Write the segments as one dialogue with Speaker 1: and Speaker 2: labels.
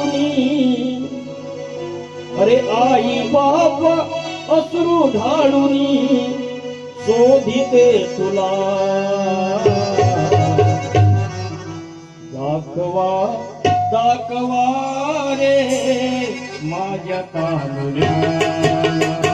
Speaker 1: ढाळूनी अरे आई बाप असरू ढाळूनी शोधिते तुला. दाखवा दाखवा रे माझ्या तालुल्या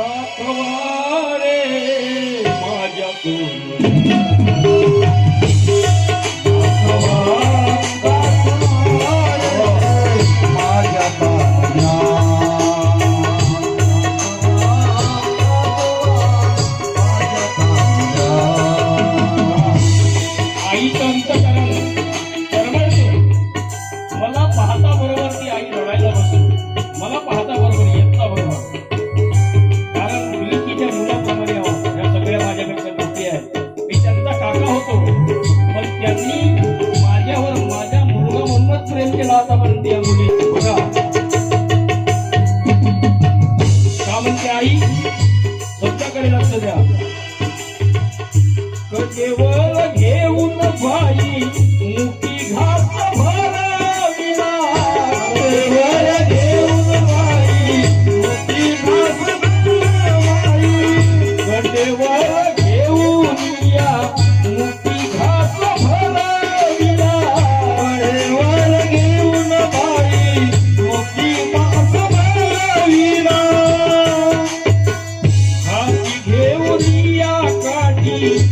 Speaker 1: Patroa. गजाननची नाचा म्हणते मुलीची बघा म्हणते आई स्वतःकडे लक्ष द्या कदेवर